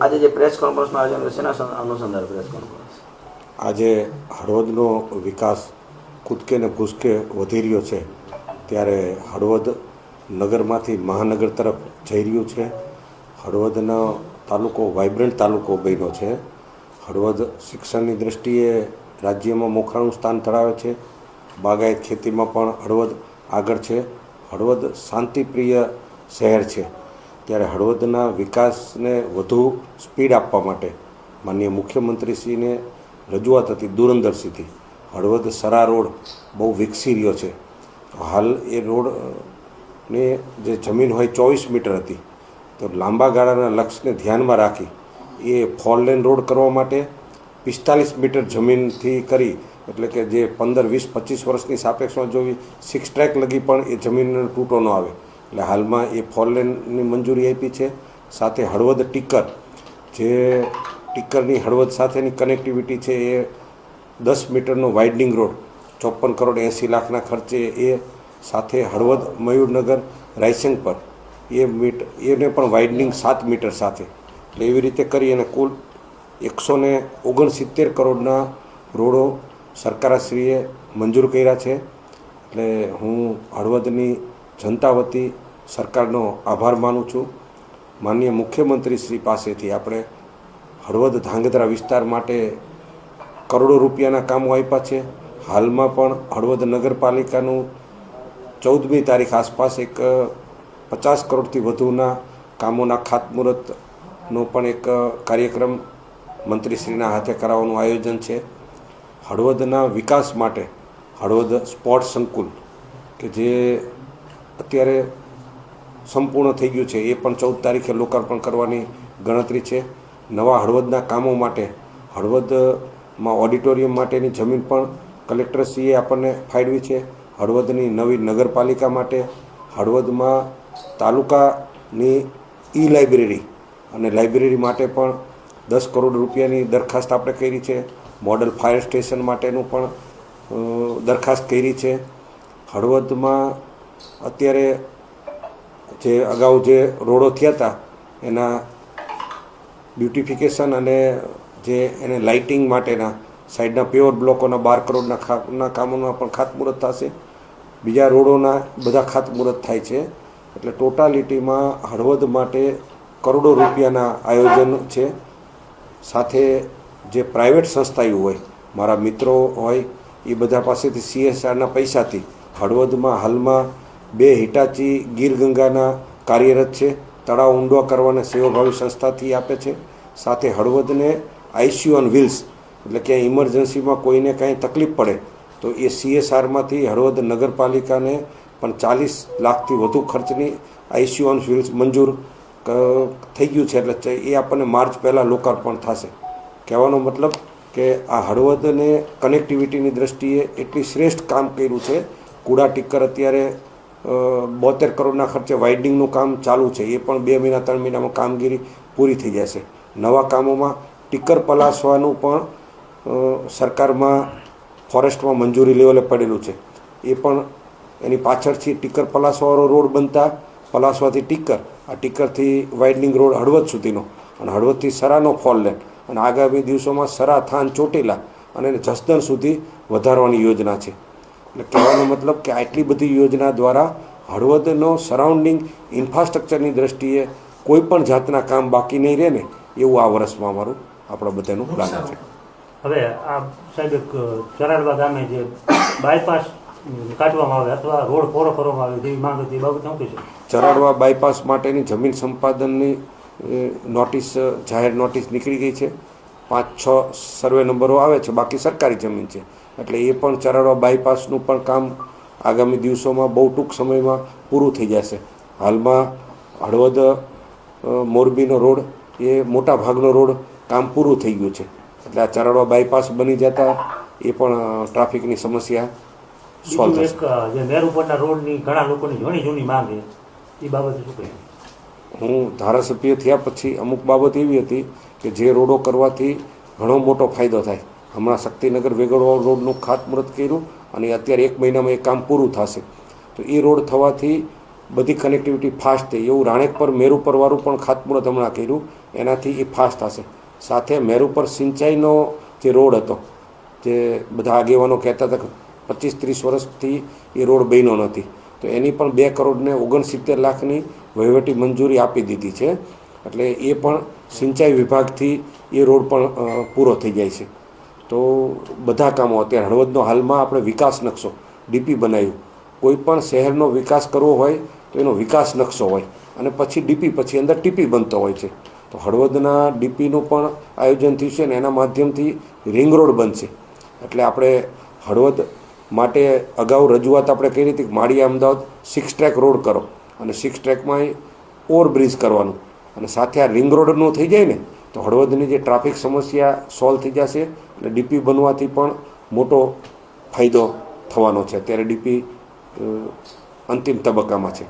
આજે જે પ્રેસ કોન્ફરન્સનું આયોજન શેના સં- અનુસંધાને પ્રેસ કોન્ફરન્સ આજે હળવદનો વિકાસ કૂદકે ને ભૂસકે વધી રહ્યો છે. ત્યારે હળવદ નગરમાંથી મહાનગર તરફ જઈ રહ્યું છે. હળવદનો તાલુકો વાઇબ્રન્ટ તાલુકો બન્યો છે. હળવદ શિક્ષણની દ્રષ્ટિએ રાજ્યમાં મોખાણું સ્થાન ધરાવે છે. બાગાયત ખેતીમાં પણ હળવદ આગળ છે. હળવદ શાંતિપ્રિય શહેર છે. ત્યારે હળવદના વિકાસને વધુ સ્પીડ આપવા માટે માનનીય મુખ્યમંત્રીશ્રીને રજૂઆત હતી દૂરંદર્શીથી હળવદ સરા રોડ બહુ વિકસી રહ્યો છે. હાલ એ રોડને જે જમીન હોય ચોવીસ મીટર હતી, તો લાંબા ગાળાના લક્ષ્યને ધ્યાનમાં રાખી એ ફોર લેન રોડ કરવા માટે પિસ્તાલીસ મીટર જમીનથી કરી, એટલે કે જે પંદર, વીસ, પચીસ વર્ષની સાપેક્ષમાં જોવી સિક્સ ટ્રેક લગી પણ એ જમીનનો તૂટો ન આવે. એટલે હાલમાં એ ફોર લેનની મંજૂરી આપી છે. સાથે હળવદ ટીકર, જે ટીકરની હળવદ સાથેની કનેક્ટિવિટી છે એ દસ મીટરનો વાઇડનિંગ રોડ ચોપન કરોડ એંસી લાખના ખર્ચે એ સાથે હળવદ મયુરનગર રાયસંગ પર એ મીટ, એને પણ વાઇડનિંગ સાત મીટર સાથે. એટલે એવી રીતે કરી અને કુલ એકસો ને ઓગણસિત્તેર કરોડના રોડો સરકારશ્રીએ મંજૂર કર્યા છે. એટલે હું હળવદની જનતા વતી સરકારનો આભાર માનું છું. માનનીય મુખ્યમંત્રી શ્રી પાસેથી આપણે હળવદ ધાંગધ્રા વિસ્તાર માટે કરોડો રૂપિયાના કામો આપ્યા છે. હાલમાં પણ હળવદ નગરપાલિકાનું ચૌદમી તારીખ આસપાસ એક પચાસ કરોડથી વધુના કામોના ખાતમુહૂર્તનો પણ એક કાર્યક્રમ મંત્રીશ્રીના હાથે કરાવવાનું આયોજન છે. હળવદના વિકાસ માટે હળવદ સ્પોર્ટ સંકુલ, કે જે અત્યારે સંપૂર્ણ થઈ ગયું છે. એ પણ ચૌદ તારીખે લોકાર્પણ કરવાની ગણતરી છે. નવા હળવદના કામો માટે, હળવદમાં ઓડિટોરિયમ માટેની જમીન પણ કલેક્ટરશ્રીએ આપણને ફાળવી છે. હળવદની નવી નગરપાલિકા માટે, હળવદમાં તાલુકાની ઈ લાઇબ્રેરી અને લાઇબ્રેરી માટે પણ દસ કરોડ રૂપિયાની દરખાસ્ત આપણે કરી છે. મોડલ ફાયર સ્ટેશન માટેનું પણ દરખાસ્ત કરી છે. હળવદમાં અત્યારે જે અગાઉ જે રોડો થયા હતા, એના બ્યુટિફિકેશન અને જે એને લાઇટિંગ માટેના સાઈડના પ્યોર બ્લોકોના બાર કરોડના ખાના કામોમાં પણ ખાતમુહૂર્ત થશે. બીજા રોડોના બધા ખાતમુહૂર્ત થાય છે. એટલે ટોટાલિટીમાં હળવદ માટે કરોડો રૂપિયાના આયોજન છે. સાથે જે પ્રાઇવેટ સંસ્થાઓ હોય, મારા મિત્રો હોય, એ બધા પાસેથી સીએસઆરના પૈસાથી હળવદમાં હાલમાં બે હિટાચી ગીર ગંગાના કાર્યરત છે. તળાવ ઊંડો કરવાના સેવાભાવી સંસ્થાથી આપે છે. સાથે હળવદને આઈસીયુ ઓન વ્હીલ્સ, એટલે કે ઇમરજન્સીમાં કોઈને કાંઈ તકલીફ પડે, તો એ સીએસઆરમાંથી હળવદ નગરપાલિકાને પણ ચાલીસ લાખથી વધુ ખર્ચની આઈસીયુ ઓન વ્હીલ્સ મંજૂર થઈ ગયું છે. એટલે એ આપણને માર્ચ પહેલાં લોકાર્પણ થશે. કહેવાનો મતલબ કે આ હળવદને કનેક્ટિવિટીની દ્રષ્ટિએ એટલી શ્રેષ્ઠ કામ કર્યું છે. કુડા ટીકર અત્યારે બોતેર કરોડના ખર્ચે વાઇડિંગનું કામ ચાલુ છે. એ પણ બે મહિના, ત્રણ મહિનામાં કામગીરી પૂરી થઈ જશે. નવા કામોમાં ટીકર પલાસવાનું પણ સરકારમાં ફોરેસ્ટમાં મંજૂરી લેવલે પડેલું છે. એ પણ એની પાછળથી ટીકર પલાસવાળો રોડ બનતા પલાસવાથી ટીકર આ ટીકરથી વાઇડનિંગ રોડ હળવદ સુધીનો. અને હળવદથી સરાનો ફોલ લેન અને આગામી દિવસોમાં સરા, થાન ચોટીલા અને જસદણ સુધી વધારવાની યોજના છે. એટલે કહેવાનો મતલબ કે આટલી બધી યોજના દ્વારા હળવદનો સરાઉન્ડિંગ ઇન્ફ્રાસ્ટ્રક્ચરની દ્રષ્ટિએ કોઈ પણ જાતના કામ બાકી નહીં રહે ને એવું આ વર્ષમાં અમારું આપણા બધાનું પ્લાન છે. હવે આ સાહેબ ચરાડવા ગામે જે બાયપાસ કાઢવામાં આવે અથવા રોડ પહોળો કરવામાં આવે જેવી માંગ હતી બાબત શું કહેશો? ચરાડવા બાયપાસ માટેની જમીન સંપાદનની નોટિસ જાહેર નોટિસ નીકળી ગઈ છે. પાંચ છ સર્વે નંબરો આવે છે બાકી સરકારી જમીન છે. એટલે એ પણ ચરાડવા બાયપાસનું પણ કામ આગામી દિવસોમાં બહુ ટૂંક સમયમાં પૂરું થઈ જશે. હાલમાં હળવદ મોરબીનો રોડ એ મોટા ભાગનો રોડ કામ પૂરું થઈ ગયું છે. એટલે આ ચરાડવા બાયપાસ બની જતા એ પણ ટ્રાફિકની સમસ્યા સોલ્વ થશે. જે ઉપરના રોડની ઘણા લોકોની ઘણી જૂની માંગ છે એ બાબતે શું કહેશો હું ધારાસભ્ય થયા પછી અમુક બાબત એવી હતી કે જે રોડો કરવાથી ઘણો મોટો ફાયદો થાય. હમણાં શક્તિનગર વેગડવાળો રોડનું ખાતમુહૂર્ત કર્યું અને અત્યારે એક મહિનામાં એ કામ પૂરું થશે. તો એ રોડ થવાથી બધી કનેક્ટિવિટી ફાસ્ટ થઈ. એવું રાણેક પર મેરુ પરવાળું પણ ખાતમુહૂર્ત હમણાં કર્યું. એનાથી એ ફાસ્ટ થશે. સાથે મેરુ પર સિંચાઈનો જે રોડ હતો, જે બધા આગેવાનો કહેતા હતા પચીસ ત્રીસ વર્ષથી એ રોડ બન્યો નથી. તો એની પણ બે કરોડને ઓગણસિત્તેર લાખની વહીવટી મંજૂરી આપી દીધી છે. એટલે એ પણ સિંચાઈ વિભાગથી એ રોડ પણ પૂરો થઈ જાય છે. તો બધા કામો અત્યારે હળવદનો હાલમાં આપણે વિકાસ નકશો, ડીપી બનાવ્યું. કોઈ પણ શહેરનો વિકાસ કરવો હોય તો એનો વિકાસ નકશો હોય અને પછી ડીપી, પછી અંદર ટીપી બનતો હોય છે. તો હળવદના ડીપીનું પણ આયોજન થયું છે અને એના માધ્યમથી રિંગ રોડ બનશે. એટલે આપણે હળવદ માટે અગાઉ રજૂઆત આપણે કરી હતી કે Maliya Ahmedabad six track road કરો. અને સિક્સ ટ્રેકમાં ઓવરબ્રિજ કરવાનું. અને સાથે આ રિંગ રોડનું થઈ જાય ને, તો હળવદની જે ટ્રાફિક સમસ્યા સોલ્વ થઈ જશે અને ડીપી બનવાથી પણ મોટો ફાયદો થવાનો છે. અત્યારે ડીપી અંતિમ તબક્કામાં છે.